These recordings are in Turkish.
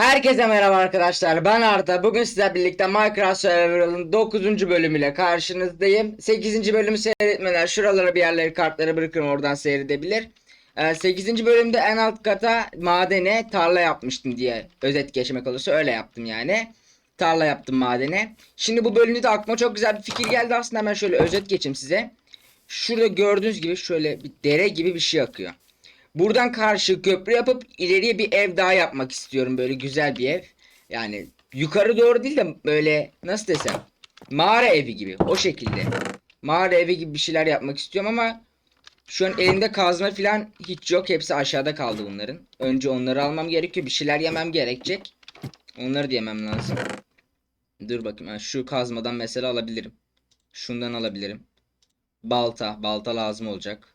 Herkese merhaba arkadaşlar. Ben Arda. Bugün sizlerle birlikte Minecraft Survival'ın 9. bölümüyle karşınızdayım. 8. bölümü seyretmeler şuralara bir yerleri kartları bırakırım oradan seyredebilir. Ee, 8. bölümde en alt kata madene tarla yapmıştım diye özet geçmek olursa öyle yaptım yani. Tarla yaptım madene. Şimdi bu bölümde de aklıma çok güzel bir fikir geldi aslında hemen şöyle özet geçeyim size. Şurada gördüğünüz gibi şöyle bir dere gibi bir şey akıyor. Buradan karşı köprü yapıp ileriye bir ev daha yapmak istiyorum. Böyle güzel bir ev. Yani yukarı doğru değil de böyle nasıl desem mağara evi gibi o şekilde. Mağara evi gibi bir şeyler yapmak istiyorum ama şu an elimde kazma falan hiç yok. Hepsi aşağıda kaldı bunların. Önce onları almam gerekiyor. Bir şeyler yemem gerekecek. Onları da yemem lazım. Dur bakayım. Ha, şu kazmadan mesela alabilirim. Şundan alabilirim. Balta. Balta lazım olacak.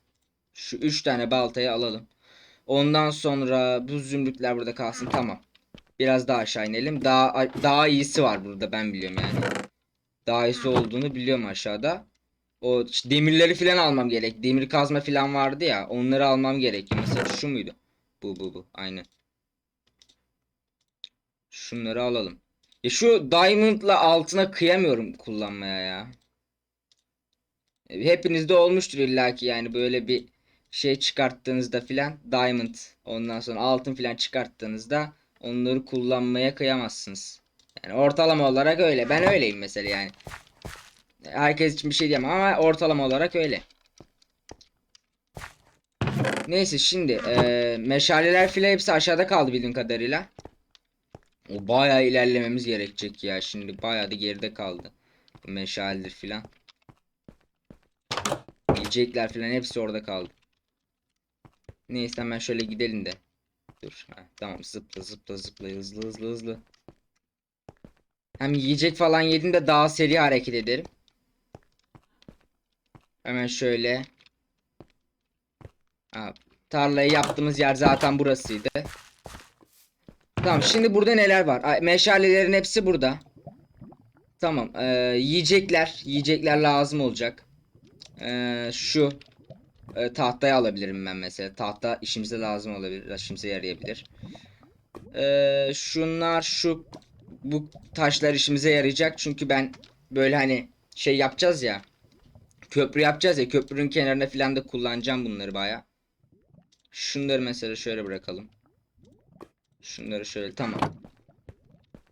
Şu üç tane baltayı alalım. Ondan sonra bu zümrütler burada kalsın. Tamam. Biraz daha aşağı inelim. Daha daha iyisi var burada ben biliyorum yani. Daha iyisi olduğunu biliyorum aşağıda. O ç- demirleri falan almam gerek. Demir kazma falan vardı ya. Onları almam gerekiyor. Mesela şu muydu? Bu bu bu. Aynen. Şunları alalım. Ya şu diamond'la altına kıyamıyorum kullanmaya ya. Hepinizde olmuştur illaki yani böyle bir şey çıkarttığınızda filan diamond ondan sonra altın filan çıkarttığınızda onları kullanmaya kıyamazsınız. Yani ortalama olarak öyle. Ben öyleyim mesela yani. Herkes için bir şey diyemem ama ortalama olarak öyle. Neyse şimdi eee, meşaleler filan hepsi aşağıda kaldı bildiğim kadarıyla. O bayağı ilerlememiz gerekecek ya. Şimdi bayağı da geride kaldı. Bu meşaledir filan. Yiyecekler filan hepsi orada kaldı. Neyse hemen şöyle gidelim de. Dur. Ha, tamam zıpla zıpla zıpla hızlı hızlı hızlı. Hem yiyecek falan yediğimde daha seri hareket ederim. Hemen şöyle. Ha, tarlayı yaptığımız yer zaten burasıydı. Tamam şimdi burada neler var? Ay, Meşalelerin hepsi burada. Tamam. ee, yiyecekler. Yiyecekler lazım olacak. Ee, şu e, tahtayı alabilirim ben mesela. Tahta işimize lazım olabilir. işimize yarayabilir. Ee, şunlar şu bu taşlar işimize yarayacak. Çünkü ben böyle hani şey yapacağız ya. Köprü yapacağız ya. Köprünün kenarına falan da kullanacağım bunları baya. Şunları mesela şöyle bırakalım. Şunları şöyle tamam.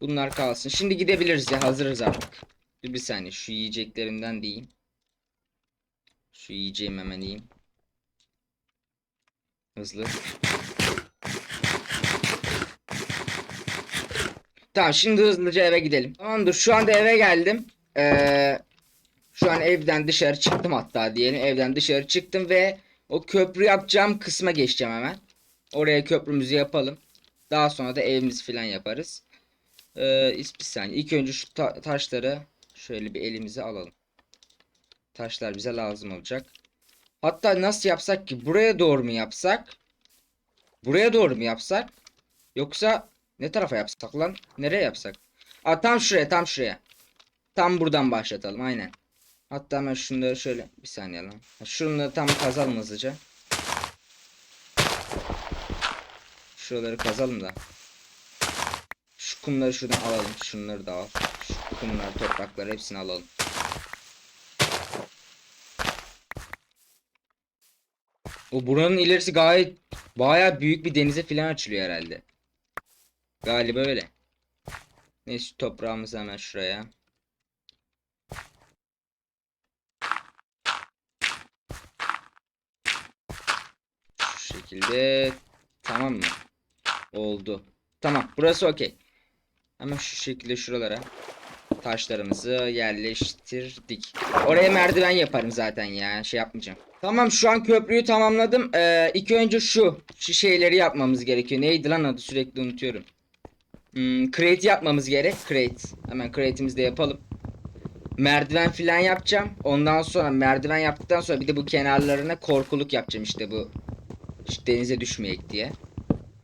Bunlar kalsın. Şimdi gidebiliriz ya. Hazırız artık. Dur bir saniye. Şu yiyeceklerimden diyeyim. Şu yiyeceğim hemen yiyeyim. Hızlı. Tamam şimdi hızlıca eve gidelim. Tamamdır şu anda eve geldim. Ee, şu an evden dışarı çıktım hatta diyelim. Evden dışarı çıktım ve o köprü yapacağım kısma geçeceğim hemen. Oraya köprümüzü yapalım. Daha sonra da evimizi falan yaparız. Ee, bir saniye. İlk önce şu ta- taşları şöyle bir elimize alalım. Taşlar bize lazım olacak. Hatta nasıl yapsak ki? Buraya doğru mu yapsak? Buraya doğru mu yapsak? Yoksa ne tarafa yapsak lan? Nereye yapsak? Aa, tam şuraya tam şuraya. Tam buradan başlatalım aynen. Hatta hemen şunları şöyle bir saniye lan. Şunları tam kazalım hızlıca. Şuraları kazalım da. Şu kumları şuradan alalım. Şunları da al. Şu kumlar, toprakları hepsini alalım. O buranın ilerisi gayet baya büyük bir denize falan açılıyor herhalde. Galiba öyle. Neyse toprağımızı hemen şuraya. Şu şekilde tamam mı? Oldu. Tamam burası okey. Hemen şu şekilde şuralara taşlarımızı yerleştirdik. Oraya merdiven yaparım zaten ya. Şey yapmayacağım. Tamam şu an köprüyü tamamladım. Ee, ilk önce şu. Şu şeyleri yapmamız gerekiyor. Neydi lan adı sürekli unutuyorum. Hmm, crate yapmamız gerek. Crate. Hemen crate'imizi de yapalım. Merdiven filan yapacağım. Ondan sonra merdiven yaptıktan sonra bir de bu kenarlarına korkuluk yapacağım işte bu. İşte denize düşmeyek diye.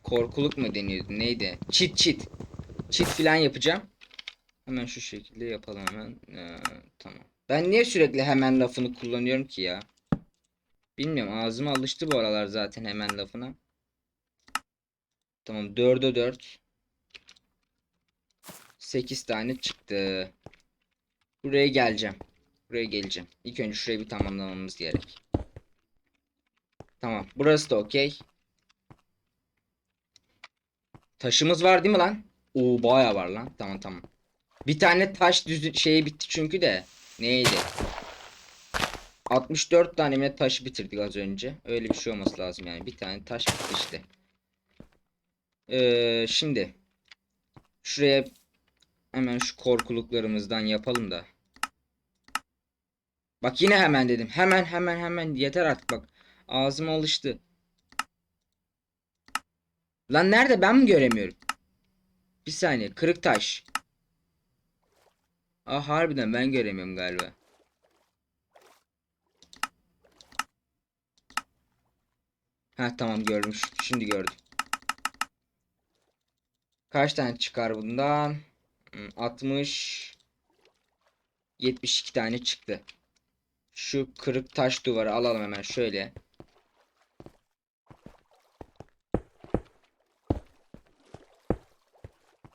Korkuluk mu deniyordu neydi? Çit çit. Çit filan yapacağım. Hemen şu şekilde yapalım hemen. Ee, tamam. Ben niye sürekli hemen lafını kullanıyorum ki ya? Bilmiyorum ağzıma alıştı bu aralar zaten hemen lafına. Tamam 4'e 4. 8 tane çıktı. Buraya geleceğim. Buraya geleceğim. İlk önce şurayı bir tamamlamamız gerek. Tamam. Burası da okey. Taşımız var değil mi lan? Oo bayağı var lan. Tamam tamam. Bir tane taş düzü şeyi bitti çünkü de. Neydi? 64 tane mi ne taş bitirdik az önce. Öyle bir şey olması lazım yani. Bir tane taş bitti işte. Ee, şimdi şuraya hemen şu korkuluklarımızdan yapalım da. Bak yine hemen dedim. Hemen hemen hemen yeter artık bak. Ağzıma alıştı. Lan nerede ben mi göremiyorum? Bir saniye kırık taş. Aa harbiden ben göremiyorum galiba. Ha tamam görmüş. Şimdi gördüm. Kaç tane çıkar bundan? Hmm, 60 72 tane çıktı. Şu kırık taş duvarı alalım hemen şöyle.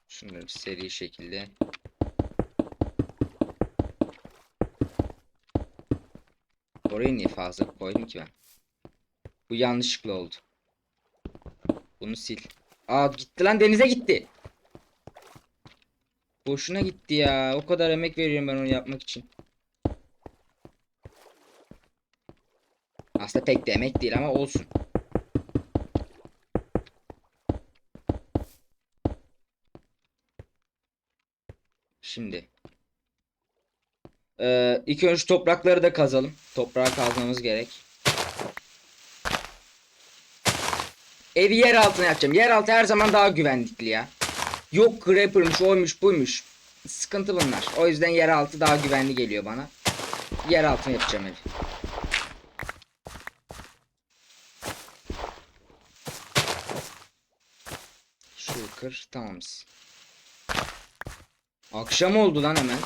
Şunları seri şekilde. Oraya niye fazla koydum ki ben? Bu yanlışlıkla oldu. Bunu sil. Aa gitti lan denize gitti. Boşuna gitti ya. O kadar emek veriyorum ben onu yapmak için. Aslında pek de emek değil ama olsun. Şimdi. Ee, ilk önce toprakları da kazalım. Toprağı kazmamız gerek. Evi yer altına yapacağım. Yeraltı her zaman daha güvenlikli ya. Yok Grapper'mış, oymuş, buymuş. Sıkıntı bunlar. O yüzden yeraltı daha güvenli geliyor bana. Yer altına yapacağım evi. Şu kır tamamız. Akşam oldu lan hemen.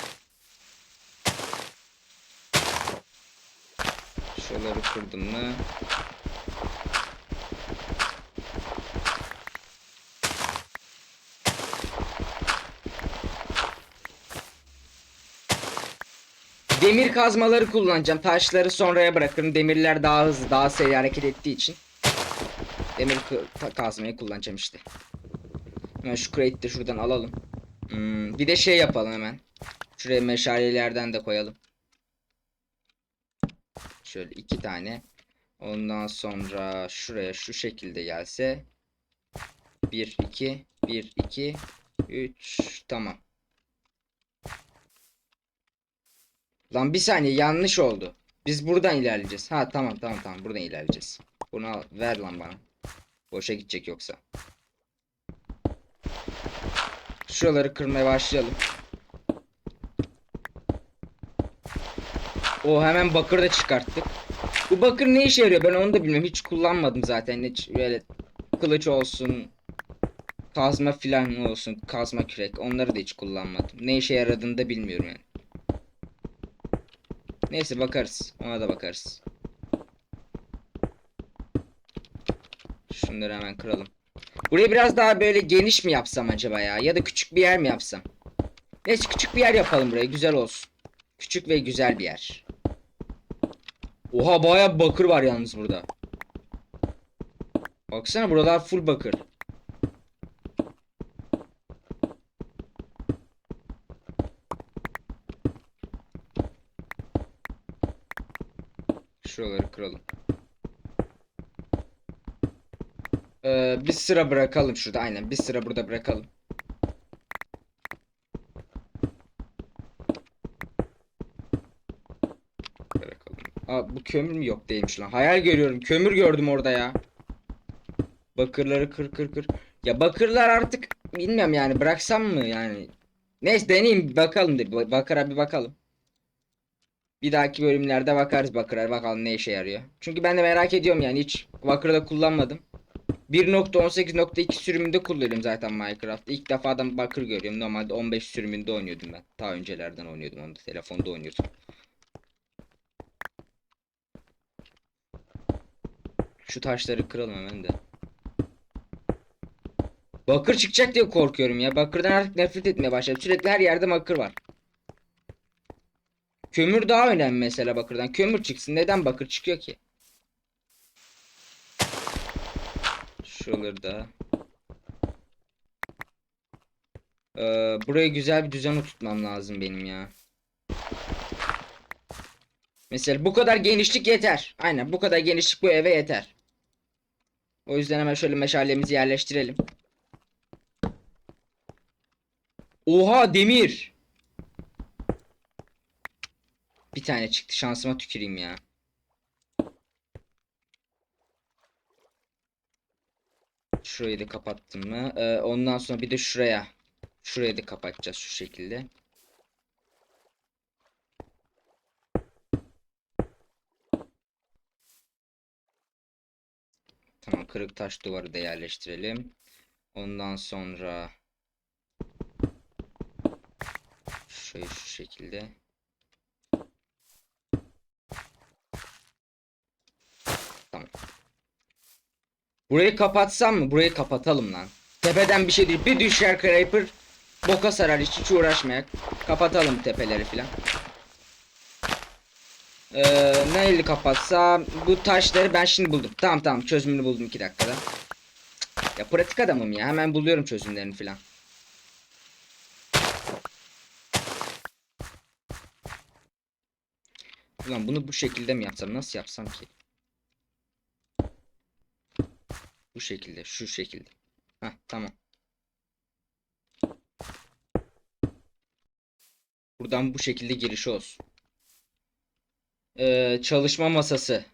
Şuraları kırdım mı? Demir kazmaları kullanacağım. Taşları sonraya bırakırım. Demirler daha hızlı, daha seri hareket ettiği için. Demir kazmayı kullanacağım işte. Hemen şu crate'i şuradan alalım. Hmm, bir de şey yapalım hemen. Şuraya meşalelerden de koyalım. Şöyle iki tane. Ondan sonra şuraya şu şekilde gelse. 1 2 1 2 3 tamam. Lan bir saniye yanlış oldu. Biz buradan ilerleyeceğiz. Ha tamam tamam tamam buradan ilerleyeceğiz. Bunu al, ver lan bana. Boşa gidecek yoksa. Şuraları kırmaya başlayalım. O hemen bakır da çıkarttık. Bu bakır ne işe yarıyor ben onu da bilmiyorum. Hiç kullanmadım zaten. Hiç böyle kılıç olsun, kazma filan olsun, kazma kürek onları da hiç kullanmadım. Ne işe yaradığını da bilmiyorum yani. Neyse bakarız. Ona da bakarız. Şunları hemen kıralım. Burayı biraz daha böyle geniş mi yapsam acaba ya? Ya da küçük bir yer mi yapsam? Neyse küçük bir yer yapalım buraya. Güzel olsun. Küçük ve güzel bir yer. Oha baya bakır var yalnız burada. Baksana buralar full bakır. Şuraları kıralım. Ee, bir sıra bırakalım şurada aynen bir sıra burada bırakalım. Aa bu kömür mü yok değilmiş lan. Hayal görüyorum. Kömür gördüm orada ya. Bakırları kır kır kır. Ya bakırlar artık bilmiyorum yani bıraksam mı yani. Neyse deneyeyim bakalım de Ba- bakıra bir bakalım. Bir dahaki bölümlerde bakarız bakıra bakalım ne işe yarıyor. Çünkü ben de merak ediyorum yani hiç bakırda kullanmadım. 1.18.2 sürümünde kullanıyorum zaten Minecraft. İlk defadan bakır görüyorum. Normalde 15 sürümünde oynuyordum ben. Daha öncelerden oynuyordum onu da telefonda oynuyordum. Şu taşları kıralım hemen de. Bakır çıkacak diye korkuyorum ya. Bakırdan artık nefret etmeye başladım. Sürekli her yerde bakır var. Kömür daha önemli mesela bakırdan. Kömür çıksın. Neden bakır çıkıyor ki? Şuraları da. Ee, buraya güzel bir düzen oturtmam lazım benim ya. Mesela bu kadar genişlik yeter. Aynen bu kadar genişlik bu eve yeter. O yüzden hemen şöyle meşalemizi yerleştirelim. Oha demir. Bir tane çıktı şansıma tüküreyim ya. Şurayı da kapattım mı? Ee, ondan sonra bir de şuraya. Şurayı da kapatacağız şu şekilde. Tamam kırık taş duvarı da yerleştirelim. Ondan sonra şurayı şu şekilde. Tamam. Burayı kapatsam mı? Burayı kapatalım lan. Tepeden bir şey değil. Bir düşer Creeper. Boka sarar hiç, hiç uğraşmayak. Kapatalım tepeleri filan. Ee, neyle kapatsam bu taşları ben şimdi buldum. Tamam tamam çözümünü buldum 2 dakikada. Ya pratik adamım ya hemen buluyorum çözümlerini filan. Ulan bunu bu şekilde mi yapsam? Nasıl yapsam ki? Bu şekilde, şu şekilde. Heh, tamam. Buradan bu şekilde girişi olsun. Ee, çalışma masası.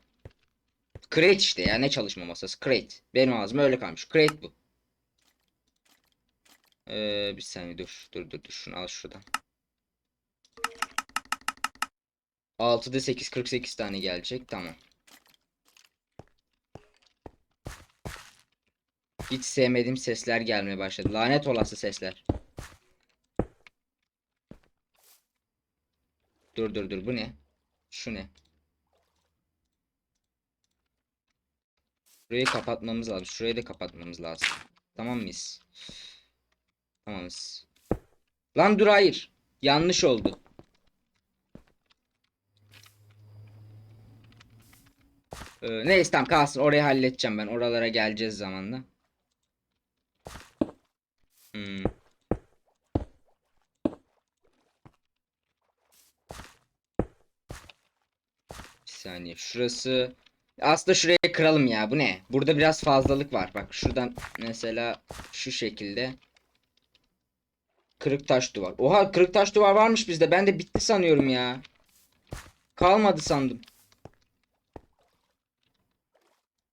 Crate işte ya ne çalışma masası? Crate. Benim ağzıma öyle kalmış. Crate bu. Ee, bir saniye dur. Dur dur dur. Şunu al şuradan. 6'da 8 48 tane gelecek. Tamam. Hiç sevmediğim sesler gelmeye başladı. Lanet olası sesler. Dur dur dur bu ne? Şu ne? Burayı kapatmamız lazım. Şurayı da kapatmamız lazım. Tamam mıyız? Tamamız. Lan dur hayır. Yanlış oldu. Ee, neyse tamam kalsın. Orayı halledeceğim ben. Oralara geleceğiz zamanla. Hmm. Saniye. Şurası aslında şurayı kıralım ya. Bu ne? Burada biraz fazlalık var. Bak şuradan mesela şu şekilde kırık taş duvar. Oha kırık taş duvar varmış bizde. Ben de bitti sanıyorum ya. Kalmadı sandım.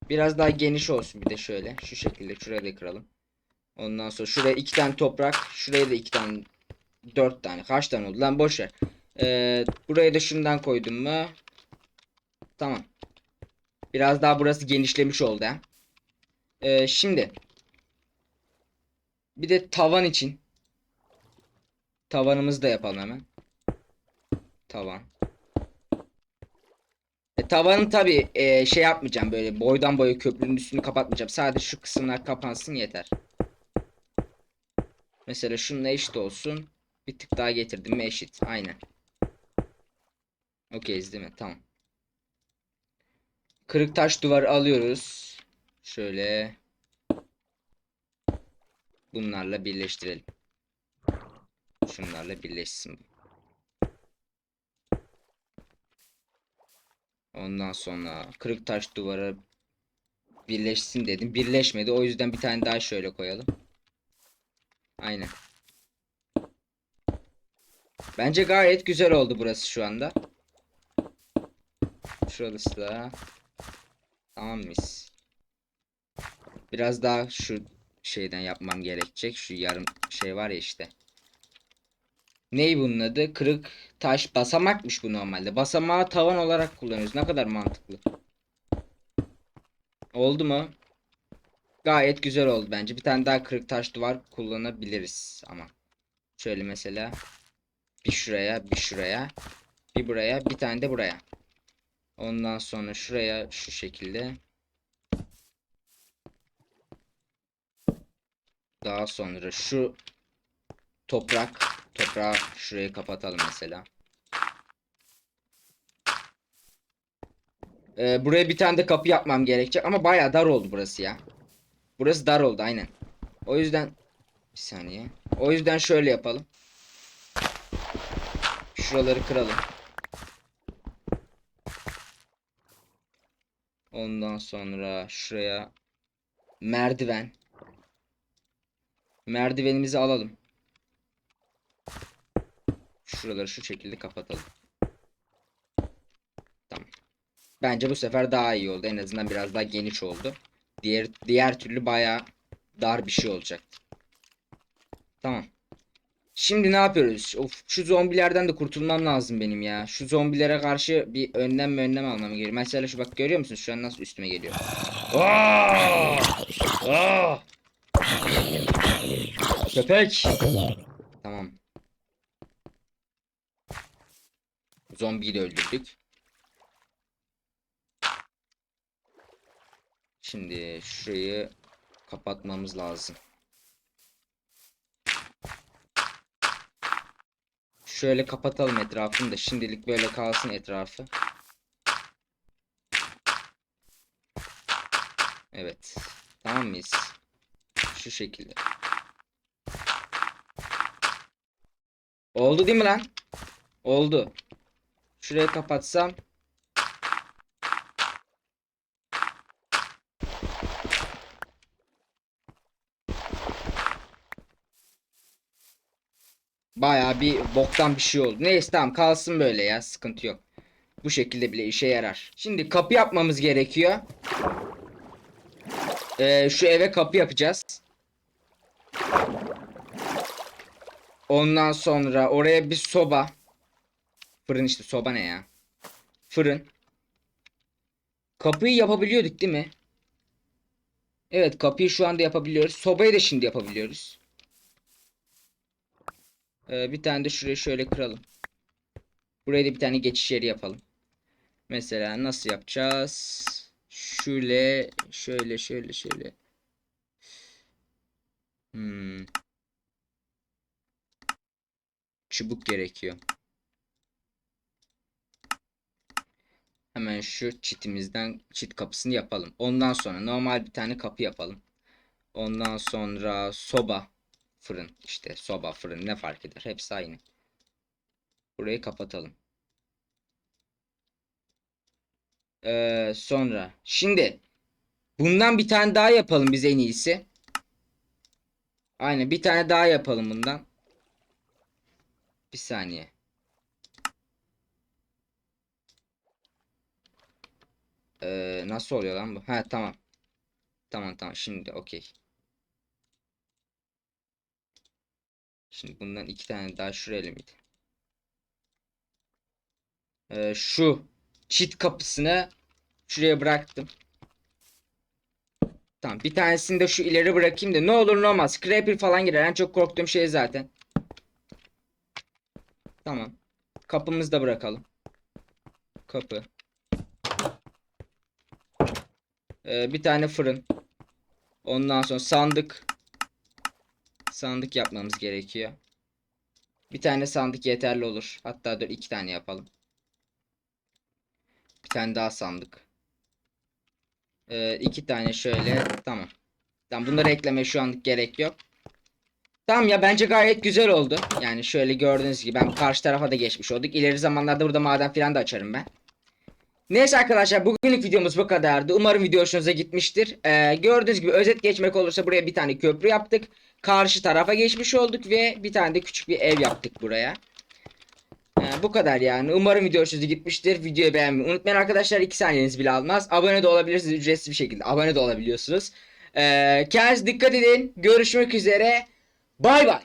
Biraz daha geniş olsun bir de şöyle. Şu şekilde şuraya da kıralım. Ondan sonra şuraya iki tane toprak. Şuraya da iki tane. Dört tane. Kaç tane oldu lan boş ver. Ee, buraya da şundan koydum mu? Tamam. Biraz daha burası genişlemiş oldu ha. Ee, şimdi. Bir de tavan için. Tavanımızı da yapalım hemen. Tavan. E, tavanın tabi şey yapmayacağım böyle boydan boya köprünün üstünü kapatmayacağım. Sadece şu kısımlar kapansın yeter. Mesela şununla eşit olsun. Bir tık daha getirdim mi eşit. Aynen. Okeyiz değil mi? Tamam. Kırık taş duvarı alıyoruz. Şöyle. Bunlarla birleştirelim. Şunlarla birleşsin. Ondan sonra kırık taş duvara birleşsin dedim. Birleşmedi. O yüzden bir tane daha şöyle koyalım. Aynen. Bence gayet güzel oldu burası şu anda. Şurası da. Tamam mıyız? Biraz daha şu şeyden yapmam gerekecek. Şu yarım şey var ya işte. Ney bunun adı? Kırık taş basamakmış bu normalde. Basamağı tavan olarak kullanıyoruz. Ne kadar mantıklı. Oldu mu? Gayet güzel oldu bence. Bir tane daha kırık taş duvar kullanabiliriz ama. Şöyle mesela bir şuraya, bir şuraya, bir buraya, bir tane de buraya. Ondan sonra şuraya şu şekilde. Daha sonra şu toprak toprağı şuraya kapatalım mesela. Ee, buraya bir tane de kapı yapmam gerekecek ama bayağı dar oldu burası ya. Burası dar oldu aynen. O yüzden bir saniye. O yüzden şöyle yapalım. Şuraları kıralım. Ondan sonra şuraya merdiven. Merdivenimizi alalım. Şuraları şu şekilde kapatalım. Tamam. Bence bu sefer daha iyi oldu. En azından biraz daha geniş oldu. Diğer diğer türlü bayağı dar bir şey olacaktı. Tamam. Şimdi ne yapıyoruz? Of şu zombilerden de kurtulmam lazım benim ya. Şu zombilere karşı bir önlem mi önlem almam gerekiyor. Mesela şu bak görüyor musun? Şu an nasıl üstüme geliyor. Aa! Aa! Köpek. Tamam. Zombiyi de öldürdük. Şimdi şurayı kapatmamız lazım. Şöyle kapatalım etrafını da şimdilik böyle kalsın etrafı. Evet. Tamam mıyız? Şu şekilde. Oldu değil mi lan? Oldu. Şurayı kapatsam. Bayağı bir boktan bir şey oldu. Neyse tamam kalsın böyle ya sıkıntı yok. Bu şekilde bile işe yarar. Şimdi kapı yapmamız gerekiyor. Ee, şu eve kapı yapacağız. Ondan sonra oraya bir soba. Fırın işte soba ne ya? Fırın. Kapıyı yapabiliyorduk değil mi? Evet kapıyı şu anda yapabiliyoruz. Sobayı da şimdi yapabiliyoruz. Ee, bir tane de şurayı şöyle kıralım. Buraya da bir tane geçiş yeri yapalım. Mesela nasıl yapacağız? Şöyle, şöyle, şöyle, şöyle. Hmm. Çubuk gerekiyor. Hemen şu çitimizden çit kapısını yapalım. Ondan sonra normal bir tane kapı yapalım. Ondan sonra soba, fırın işte soba, fırın ne fark eder? Hepsi aynı. Burayı kapatalım. Ee, sonra şimdi bundan bir tane daha yapalım biz en iyisi. Aynen bir tane daha yapalım bundan. Bir saniye. Ee, nasıl oluyor lan bu? Ha tamam. Tamam tamam şimdi okey. Şimdi bundan iki tane daha şuraya mıydı? Ee, şu çit kapısını şuraya bıraktım. Tamam bir tanesini de şu ileri bırakayım da ne olur ne olmaz. Creeper falan girer. En çok korktuğum şey zaten. Tamam. Kapımızı da bırakalım. Kapı. Ee, bir tane fırın. Ondan sonra sandık. Sandık yapmamız gerekiyor. Bir tane sandık yeterli olur. Hatta dur iki tane yapalım. Bir tane daha sandık. Ee, iki tane şöyle. Tamam. Tamam bunları eklemeye şu anlık gerek yok. Tamam ya bence gayet güzel oldu. Yani şöyle gördüğünüz gibi ben karşı tarafa da geçmiş olduk. İleri zamanlarda burada maden falan da açarım ben. Neyse arkadaşlar bugünlük videomuz bu kadardı. Umarım video hoşunuza gitmiştir. Ee, gördüğünüz gibi özet geçmek olursa buraya bir tane köprü yaptık. Karşı tarafa geçmiş olduk ve bir tane de küçük bir ev yaptık buraya. Ee, bu kadar yani. Umarım video hoşunuza gitmiştir. Videoyu beğenmeyi unutmayın arkadaşlar. 2 saniyeniz bile almaz. Abone de olabilirsiniz ücretsiz bir şekilde. Abone de olabiliyorsunuz. Ee, kendinize dikkat edin. Görüşmek üzere. Bay bay.